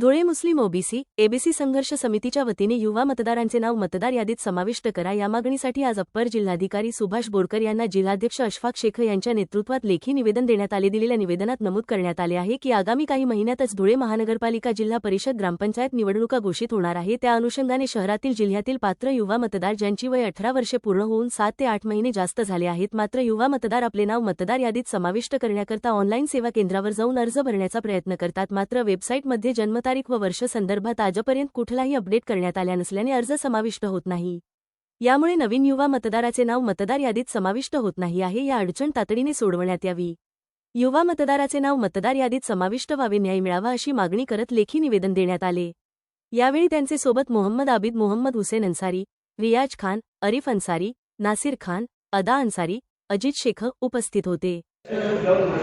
धुळे मुस्लिम OBC ABC संघर्ष समितीच्या वतीने युवा मतदारांचे नाव मतदार यादीत समाविष्ट करा. या मागणीसाठी आज अप्पर जिल्हाधिकारी सुभाष बोरकर यांना जिल्हाध्यक्ष अशफाक शेख यांच्या नेतृत्वात लेखी निवेदन देण्यात आले. दिलेल्या निवेदनात नमूद करण्यात आले आहे की आगामी काही महिन्यातच धुळे महानगरपालिका जिल्हा परिषद ग्रामपंचायत निवडणुका घोषित होणार आहे. त्या अनुषंगाने शहरातील जिल्ह्यातील पात्र युवा मतदार ज्यांची वय अठरा वर्षे पूर्ण होऊन सात ते आठ महिने जास्त झाले आहेत मात्र युवा मतदार आपले नाव मतदार यादीत समाविष्ट करण्याकरता ऑनलाईन सेवा केंद्रावर जाऊन अर्ज भरण्याचा प्रयत्न करतात. मात्र वेबसाईटमध्ये जन्मतारीख व वर्ष संदर्भात आजपर्यंत कुठलाही अपडेट करण्यात आल्या नसल्याने अर्ज समाविष्ट होत नाही. यामुळे नवीन युवा मतदाराचे नाव मतदार यादीत समाविष्ट होत नाही आहे या अडचण तातडीने सोडवण्यात यावी. युवा मतदाराचे नाव मतदार यादीत समाविष्ट व्हावे न्याय मिळावा अशी मागणी करत लेखी निवेदन देण्यात आले. यावेळी त्यांचे सोबत मोहम्मद आबिद मोहम्मद हुसेन अन्सारी रियाज खान अरिफ अन्सारी नासिर खान अदा अन्सारी अजित शेख उपस्थित होते.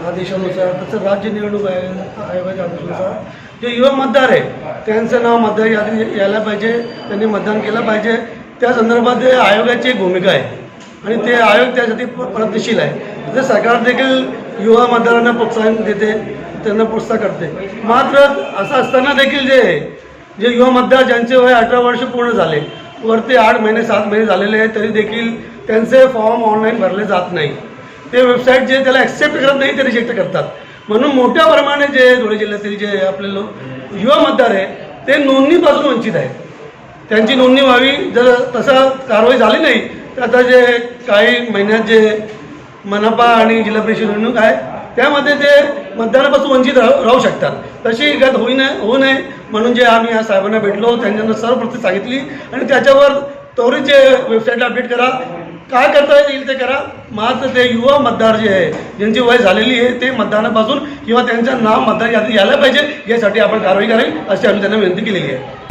आदेशानुसार राज्य निवडणूक आयोगाच्या जे युवा मतदार आहे त्यांचं नाव मतदार यादी यायला पाहिजे त्यांनी मतदान केलं पाहिजे. त्या संदर्भात ते आयोगाची एक भूमिका आहे. आणि ते आयोग त्यासाठी प्रयत्नशील आहे. तसे सरकार देखील युवा मतदारांना प्रोत्साहन देते त्यांना प्रोत्साहन करते. मात्र असं असताना देखील जे आहे, जे युवा मतदार ज्यांचे वय अठरा वर्ष पूर्ण झाले वरती आठ महिने सात महिने झालेले आहे तरी देखील त्यांचे फॉर्म ऑनलाईन भरले जात नाही. ते वेबसाईट जे त्याला ॲक्सेप्ट करत नाही ते रिजेक्ट करतात. म्हणून मोठ्या प्रमाणे जे धुळे जिल्ह्यातील जे आपले लोक युवा मतदार आहे ते नोंदणीपासून वंचित आहेत. त्यांची नोंदणी व्हावी. जर तसं कारवाई झाली नाही तर आता जे काही महिन्यात जे मनपा आणि जिल्हा परिषद निवडणूक आहे त्यामध्ये ते मतदानापासून वंचित राहू राहू शकतात. तशी गत होई नये होऊ नये म्हणून जे आम्ही या साहेबांना भेटलो त्यांच्यानं सर्वप्रती सांगितली. आणि त्याच्यावर त्वरित जे वेबसाईटला अपडेट करा. काय करता येईल ते करा. मात्र ते युवा मतदार जे आहे ज्यांची वय झालेली आहे ते मतदानापासून किंवा त्यांचं नाव मतदार यादी यायला पाहिजे. यासाठी आपण कारवाई करावी अशी आम्ही त्यांना विनंती केलेली आहे.